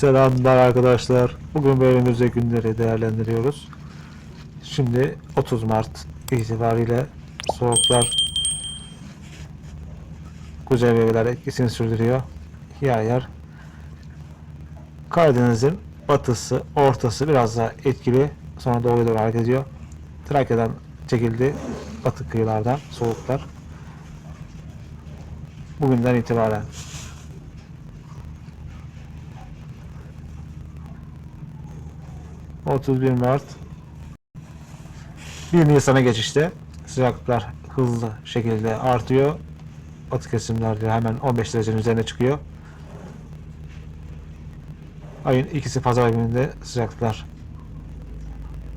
Selamlar arkadaşlar. Bugün bölümümüzde günleri değerlendiriyoruz. Şimdi 30 Mart itibariyle soğuklar kuzey bölgeler etkisini sürdürüyor. Yer yer Karadeniz'in batısı, ortası biraz daha etkili. Sonra doğuya doğru hareket ediyor. Trakya'dan çekildi. Batı kıyılardan soğuklar. Bugünden itibaren 31 Mart 1 Nisan'a geçişte sıcaklıklar hızlı şekilde artıyor. Batı kesimlerde hemen 15 derecenin üzerine çıkıyor. Ayın ikisi pazar gününde sıcaklıklar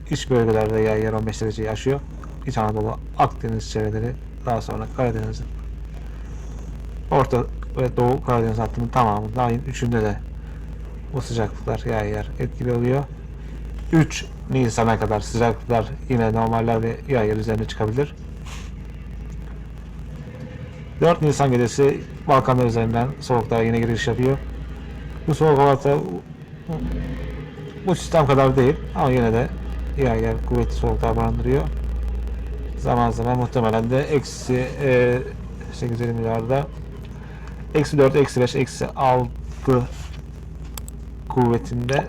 iç bölgelerde yer yer 15 dereceyi aşıyor. İç Anadolu, Akdeniz çevreleri daha sonra Karadeniz'in Orta ve Doğu Karadeniz hattının tamamında ayın 3'ünde de bu sıcaklıklar yer yer etkili oluyor. 3 Nisan'a kadar sıcaklıklar yine normaller ve yer üzerine çıkabilir. 4 Nisan gecesi Balkanlar üzerinden soğuklar yine giriş yapıyor. Bu soğuk havada bu sistem kadar değil ama yine de yer yer kuvvetli soğuklar barındırıyor. Zaman zaman muhtemelen de eksi e, 850 milyarda eksi 4, eksi 5, eksi 6 kuvvetinde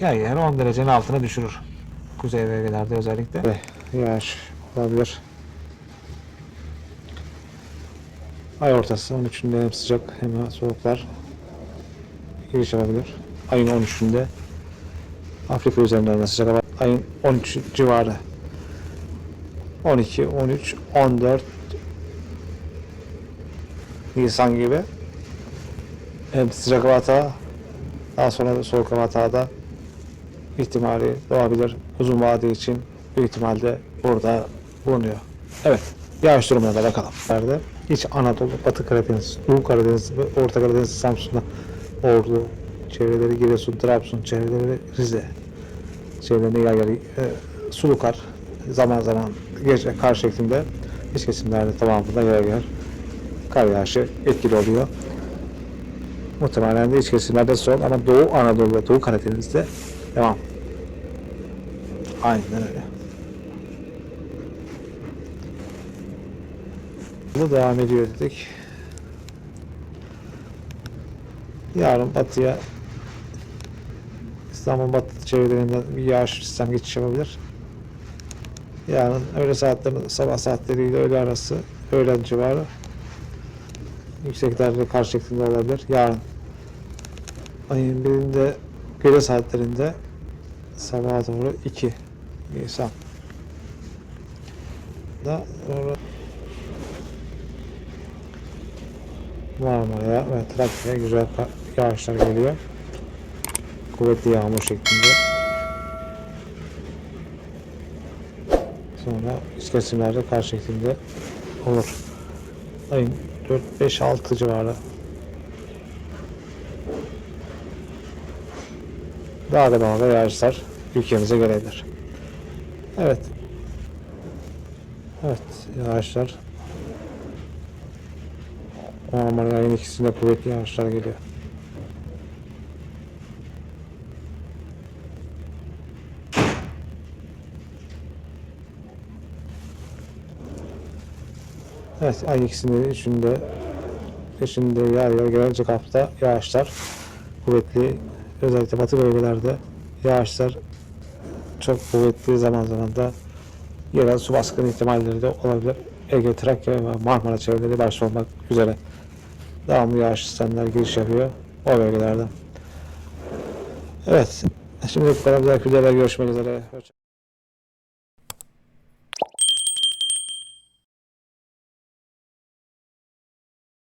yer yer 10 derecenin altına düşürür. Kuzey bölgelerde özellikle. Yağış olabilir. Ay ortası 13'ünde hem sıcak hem soğuklar giriş yapabilir. Ayın 13'ünde Afrika üzerinden de sıcak hava. Ayın 13 civarı 12, 13, 14 Nisan gibi hem sıcak hava daha sonra da soğuk hava da ihtimali doğabilir. Uzun vade için büyük ihtimalle burada bulunuyor. Evet. Yağış durumuna da bakalım. Nerede? İç Anadolu, Batı Karadeniz, Doğu Karadeniz ve Orta Karadeniz, Samsun'da Ordu, çevreleri Giresun, Trabzon, çevreleri Rize, çevreleri yer yer e, Sulukar, zaman zaman gece kar şeklinde iç kesimlerde tamamında yer yer kar yağışı etkili oluyor. Muhtemelen de iç kesimlerde sol ama Doğu Anadolu ve Doğu Karadeniz'de devam. Aynen öyle. Bu devam ediyor dedik. Yarın batıya İstanbul batı çevrelerinden bir yağış sistem geçiş yapabilir. Yarın öğle saatlerinde sabah saatleriyle öğle arası öğlen civarı yükseklerde kar şeklinde olabilir. Yarın ayın birinde gece saatlerinde sabaha doğru 2 Nisan da sonra Marmara'ya ve Trakya'ya güzel yağışlar geliyor. Kuvvetli yağmur şeklinde. Sonra kesimlerde kar şeklinde olur. Ayın 4-5-6 civarı daha da daha da yağışlar ülkemize gelebilir. Evet. Evet, yağışlar Marmara ayın ikisinde kuvvetli yağışlar geliyor. Evet, ay ikisinde, üçünde, beşinde yer yer gelecek hafta yağışlar kuvvetli. Özellikle batı bölgelerde yağışlar çok kuvvetli zaman zaman da yerel su baskını ihtimalleri de olabilir. Ege, Trakya ve Marmara çevreleri başta olmak üzere devamlı yağış sistemler giriş yapıyor o bölgelerde. Evet. Şimdi bu kadar. Videoda görüşmek üzere.